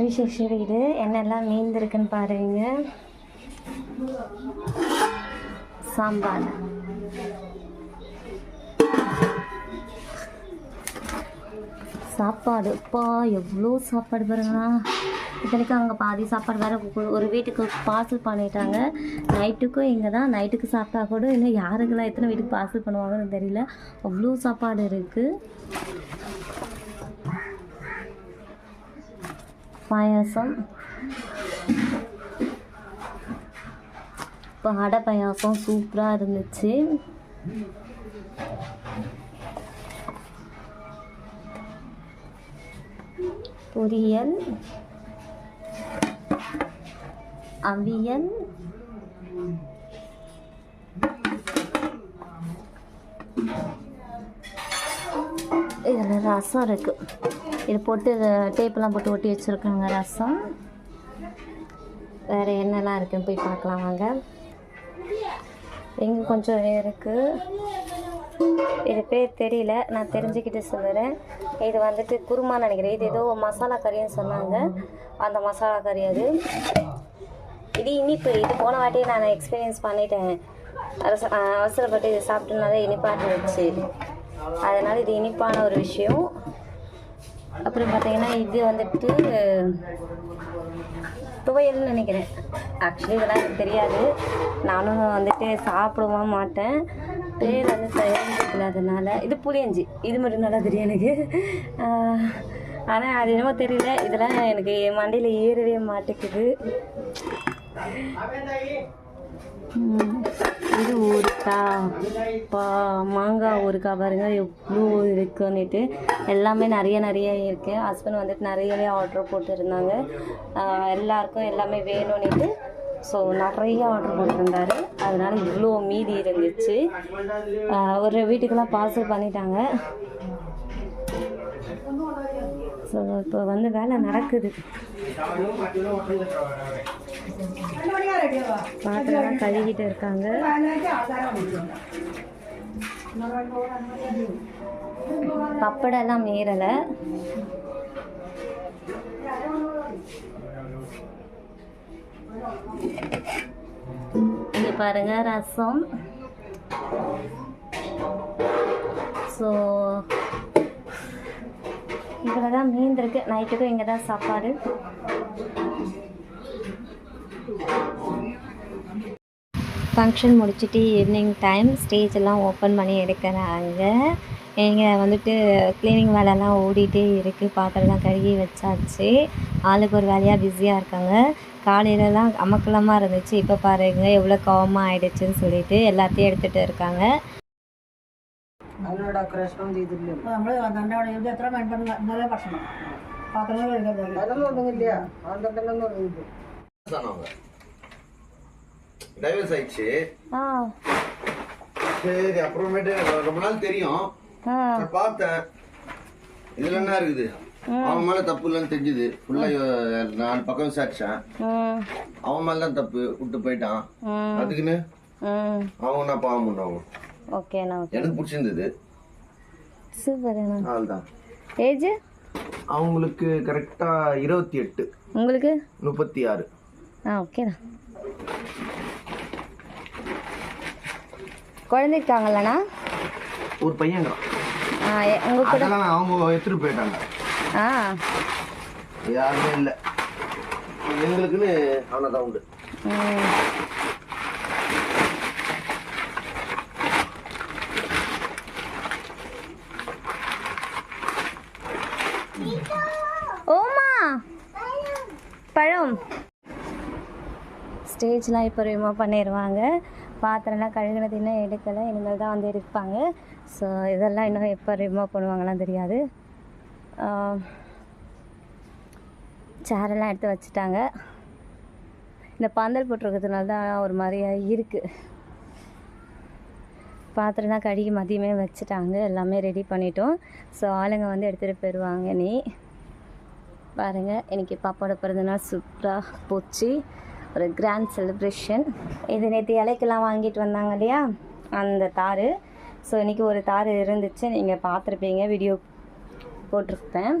விசேஷ வீடு என்னெல்லாம் மீந்திருக்குன்னு பாருங்க. சாம்பார். சாப்பாடு அப்பா எவ்வளோ சாப்பாடு பாருங்களா. இத்தனைக்கும் அங்கே பாதி சாப்பாடு வேறு ஒரு வீட்டுக்கு பார்சல் பண்ணிட்டாங்க. நைட்டுக்கும் இங்கே தான் நைட்டுக்கு சாப்பிட்டா கூட இன்னும் யாருக்கெல்லாம் எத்தனை வீட்டுக்கு பார்சல் பண்ணுவாங்கன்னு தெரியல. அவ்வளோ சாப்பாடு இருக்குது பாயாசம். இப்போ அடை பாயாசம் சூப்பராக இருந்துச்சு. பொரியல் அவியல் இதில் ரசம் இருக்குது இது போட்டு டேப்பெல்லாம் போட்டு ஒட்டி வச்சுருக்காங்க ரசம். வேறு என்னெல்லாம் இருக்குதுன்னு போய் பார்க்கலாம் வாங்க. இங்கே கொஞ்சம் இருக்குது இது பேர் தெரியல நான் தெரிஞ்சுக்கிட்டு சொல்லுறேன் இது வந்துட்டு குருமா நினைக்கிறேன். இது ஏதோ மசாலா கறின்னு சொன்னாங்க. அந்த மசாலா கறி அது. இது இனிப்பு. இது போன வாட்டியே நான் எக்ஸ்பீரியன்ஸ் பண்ணிட்டேன். அவசரப்பட்டு இது சாப்பிட்டனால இனிப்பாக இருந்துச்சு. அதனால் இது இனிப்பான ஒரு விஷயம். அப்புறம் பார்த்தீங்கன்னா இது வந்துட்டு துவையல்னு நினைக்கிறேன். ஆக்சுவலி இதெல்லாம் எனக்கு தெரியாது. நானும் வந்துட்டு சாப்பிடவும் மாட்டேன். பேர் வந்து தெரிஞ்சுக்கல இது புளியஞ்சி. இது மட்டும் நல்லா தெரியும் எனக்கு. ஆனால் அது என்னமோ தெரியல. இதெல்லாம் எனக்கு மண்டையில் ஏறவே மாட்டேங்குது. இது ஊருக்கா பா மாங்காய் ஊருக்கா பாருங்க. எவ்வளோ இருக்குன்னுட்டு எல்லாமே நிறைய நிறைய இருக்கு. ஹஸ்பண்ட் வந்துட்டு நிறையவே ஆர்டர் போட்டிருந்தாங்க. எல்லாருக்கும் எல்லாமே வேணும்னுட்டு ஸோ நிறைய ஆர்டர் போட்டிருந்தாரு. அதனால இவ்வளோ மீதி இருந்துச்சு. ஒரு வீட்டுக்கெல்லாம் பார்சல் பண்ணிட்டாங்க. ஸோ இப்போ வந்து வேலை நடக்குது. பாத்திரம்லாம் கழுவிட்டு இருக்காங்க. பப்படெல்லாம் மீறலை இங்கே பாருங்க ரசம். ஸோ இதில் தான் மீன் இருக்குது நைட்டுக்கும் இங்கே தான் சாப்பாடு. ஃபங்க்ஷன் முடிச்சுட்டு ஈவினிங் டைம் ஸ்டேஜ் எல்லாம் ஓப்பன் பண்ணி எடுக்கிறாங்க. இங்கே வந்துட்டு க்ளீனிங் வேலைலாம் ஓடிட்டே இருக்குது பாத்திரம்லாம் கழுகி வச்சாச்சு. ஆளுக்கு ஒரு வேலையாக பிஸியாக இருக்காங்க. காலையிலலாம் அமக்கலமாக இருந்துச்சு. இப்போ பாருங்க எவ்வளோ கோவமாக ஆகிடுச்சின்னு சொல்லிட்டு எல்லாத்தையும் எடுத்துகிட்டு இருக்காங்க. അതിനോട് അക്രേഷണം ചെയ്തില്ല നമ്മൾ പന്ത്രണ്ട് ഇത് എത്ര മണി പണി ഇന്നലെ ഭക്ഷണം പാത്രങ്ങൾ കഴുകാൻ അതൊന്നും ഒന്നുമില്ല പന്ത്രണ്ടെണ്ണം തുടങ്ങിയിട്ട് அவங்க டைவர்ஸ் ஆயிடுச்சு ஆ சரி அப்புறமேட்டு எனக்கு ரொம்ப நாள் தெரியும் ஆ நான் பார்த்தேன் இதுல என்ன இருக்குது அவன் மேல தப்பு இல்லைன்னு தெரிஞ்சுது ஃபுல்லா நான் பக்கம் விசாரிச்சேன் ம் அவன் மேல தான் தப்பு விட்டு போயிட்டான் ம் அதுக்குன்னு ம் அவன் நான் பாவம் பண்ணுவாங்க ஓகேண்ணா ஓகே எனக்கு பிடிச்சிருந்தது. சூப்பர்ண்ணா அதுதான் ஏஜ் அவங்களுக்கு கரெக்டா இருபத்தி எட்டு. உங்களுக்கு? முப்பத்தி ஆறு. ஆ ஓகேண்ணா குழந்தை ஒரு பையன் ஆ உங்க கூட அதெல்லாம் அவங்க எடுத்துட்டு போயிட்டாங்க. ஆ. யாருமே இல்லை. எங்களுக்குன்னு அவனை தான் உண்டு ஓமா. பழம். ஸ்டேஜ்லாம் இப்போ ரிமூவ் பண்ணிடுவாங்க பாத்திரம்லாம் கழுகுனது இன்னும் எடுக்கலை. இனிமேல் தான் வந்து எடுப்பாங்க. ஸோ இதெல்லாம் இன்னும் எப்போ ரிமூவ் பண்ணுவாங்கலாம் தெரியாது. சேரெல்லாம் எடுத்து வச்சுட்டாங்க. இந்த பந்தல் போட்டிருக்கிறதுனால தான் ஒரு மாதிரியாக இருக்குது பாத்திரம்லாம் கழுகி மதியமே வச்சுட்டாங்க. எல்லாமே ரெடி பண்ணிட்டோம். ஸோ ஆளுங்க வந்து எடுத்துகிட்டு போயிடுவாங்க நீ பாருங்கள் இன்னைக்கு பாப்பாவோட பிறந்தநாள் சூப்பராக போச்சு. ஒரு கிராண்ட் செலிப்ரேஷன் இது நேற்று இலைக்கெல்லாம் வாங்கிட்டு வந்தாங்க இல்லையா? அந்த தார். ஸோ இன்றைக்கி ஒரு தார் இருந்துச்சு. நீங்கள் பார்த்துருப்பீங்க வீடியோ போட்டிருப்பேன்.